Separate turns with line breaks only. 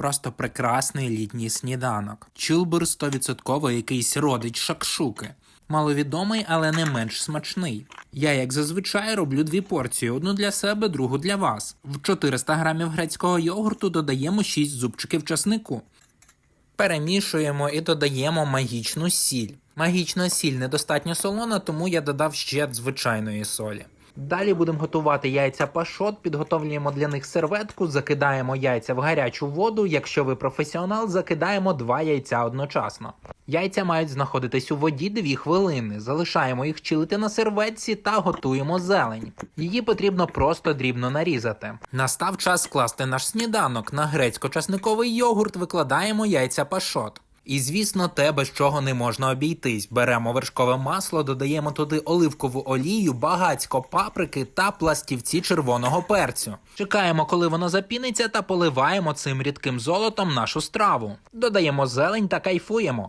Просто прекрасний літній сніданок. Чилбур 100% якийсь родич шакшуки. Маловідомий, але не менш смачний. Я, як зазвичай, роблю дві порції: одну для себе, другу для вас. В 400 грамів грецького йогурту додаємо 6 зубчиків часнику. Перемішуємо і додаємо магічну сіль. Магічна сіль недостатньо солона, тому я додав ще звичайної солі. Далі будемо готувати яйця пашот, підготовлюємо для них серветку, закидаємо яйця в гарячу воду. Якщо ви професіонал, закидаємо два яйця одночасно. Яйця мають знаходитись у воді 2 хвилини. Залишаємо їх чилити на серветці та готуємо зелень. Її потрібно просто дрібно нарізати. Настав час скласти наш сніданок. На грецько-часниковий йогурт викладаємо яйця пашот. І звісно, те, без чого не можна обійтись. Беремо вершкове масло, додаємо туди оливкову олію, багацько паприки та пластівці червоного перцю. Чекаємо, коли воно запіниться, та поливаємо цим рідким золотом нашу страву. Додаємо зелень та кайфуємо.